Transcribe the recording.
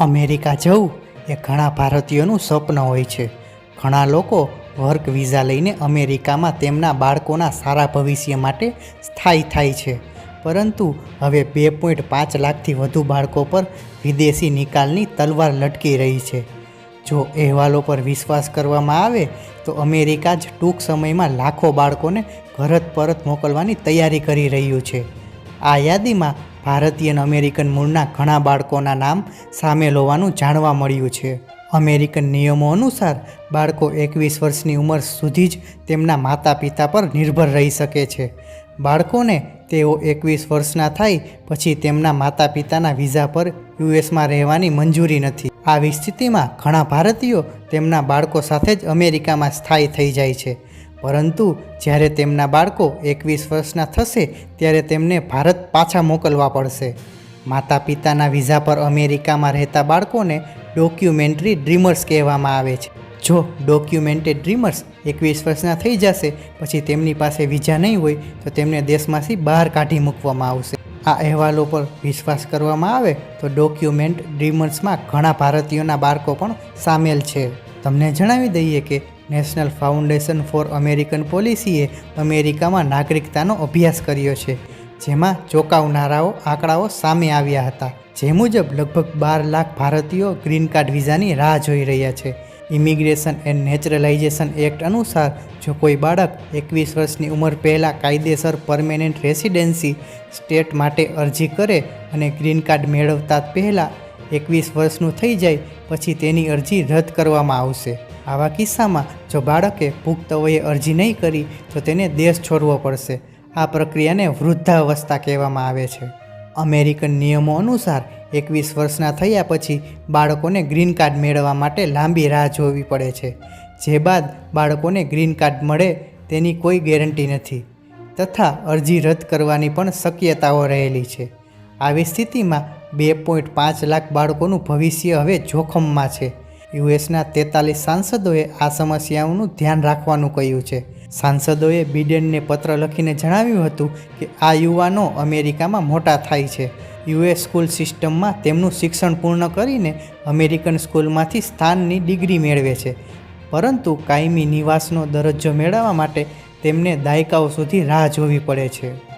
America જવું એ ઘણા ભારતીયોનું સ્વપ્ન હોય છે. ઘણા લોકો વર્ક વિઝા લઈને અમેરિકામાં તેમના બાળકોના સારા ભવિષ્ય માટે સ્થાયી થાય છે. પરંતુ હવે બે પોઈન્ટ પાંચ લાખથી વધુ બાળકો પર વિદેશી નિકાલની તલવાર લટકી રહી છે. જો અહેવાલો પર વિશ્વાસ કરવામાં આવે, તો અમેરિકા જ ટૂંક સમયમાં લાખો બાળકોને ઘરત પરત મોકલવાની તૈયારી કરી રહ્યું છે. આ યાદીમાં ભારતીય અમેરિકન મૂળના ઘણા બાળકોના નામ સામેલ હોવાનું જાણવા મળ્યું છે. અમેરિકન નિયમો અનુસાર બાળકો એકવીસ વર્ષની ઉંમર સુધી જ તેમના માતા પિતા પર નિર્ભર રહી શકે છે. બાળકોને તેઓ એકવીસ વર્ષના થાય પછી તેમના માતા પિતાના વિઝા પર યુએસમાં રહેવાની મંજૂરી નથી. આવી સ્થિતિમાં ઘણા ભારતીયો તેમના બાળકો સાથે જ અમેરિકામાં સ્થાયી થઈ જાય છે. પરંતુ જ્યારે તેમના બાળકો એકવીસ વર્ષના થશે, ત્યારે તેમને ભારત પાછા મોકલવા પડશે. માતા પિતાના વિઝા પર અમેરિકામાં રહેતા બાળકોને ડોક્યુમેન્ટરી ડ્રીમર્સ કહેવામાં આવે છે. જો ડોક્યુમેન્ટેડ ડ્રીમર્સ એકવીસ વર્ષના થઈ જશે, પછી તેમની પાસે વિઝા નહીં હોય, તો તેમને દેશમાંથી બહાર કાઢી મૂકવામાં આવશે. આ અહેવાલો પર વિશ્વાસ કરવામાં આવે, તો ડોક્યુમેન્ટ ડ્રીમર્સમાં ઘણા ભારતીયોના બાળકો પણ સામેલ છે. તમને જણાવી દઈએ કે નેશનલ ફાઉન્ડેશન ફોર અમેરિકન પોલિસીએ અમેરિકામાં નાગરિકતાનો અભ્યાસ કર્યો છે, જેમાં ચોંકાવનારાઓ આંકડાઓ સામે આવ્યા હતા. જે મુજબ, લગભગ બાર લાખ ભારતીયો ગ્રીન કાર્ડ વિઝાની રાહ જોઈ રહ્યા છે. ઇમિગ્રેશન એન્ડ નેચરલાઇઝેશન એક્ટ અનુસાર, જો કોઈ બાળક એકવીસ વર્ષની ઉંમર પહેલાં કાયદેસર પરમેનન્ટ રેસિડેન્સી સ્ટેટ માટે અરજી કરે અને ગ્રીન કાર્ડ મેળવતા પહેલાં એકવીસ વર્ષનું થઈ જાય, પછી તેની અરજી રદ કરવામાં આવશે. આવા કિસ્સામાં જો બાળકે પુખ્ત વયે અરજી નહીં કરી, તો તેને દેશ છોડવો પડશે. આ પ્રક્રિયાને વૃદ્ધાવસ્થા કહેવામાં આવે છે. અમેરિકન નિયમો અનુસાર એકવીસ વર્ષના થયા પછી બાળકોને ગ્રીન કાર્ડ મેળવવા માટે લાંબી રાહ જોવી પડે છે. જે બાદ બાળકોને ગ્રીન કાર્ડ મળે તેની કોઈ ગેરંટી નથી. તથા અરજી રદ કરવાની પણ શક્યતાઓ રહેલી છે. આવી સ્થિતિમાં બે પોઈન્ટ પાંચ લાખ બાળકોનું ભવિષ્ય હવે જોખમમાં છે. યુએસના તેતાલીસ સાંસદોએ આ સમસ્યાઓનું ધ્યાન રાખવાનું કહ્યું છે. સાંસદોએ બિડેનને પત્ર લખીને જણાવ્યું હતું કે આ યુવાનો અમેરિકામાં મોટા થાય છે. યુએસ સ્કૂલ સિસ્ટમમાં તેમનું શિક્ષણ પૂર્ણ કરીને અમેરિકન સ્કૂલમાંથી સ્થાનની ડિગ્રી મેળવે છે. પરંતુ કાયમી નિવાસનો દરજ્જો મેળવવા માટે તેમને દાયકાઓ સુધી રાહ જોવી પડે છે.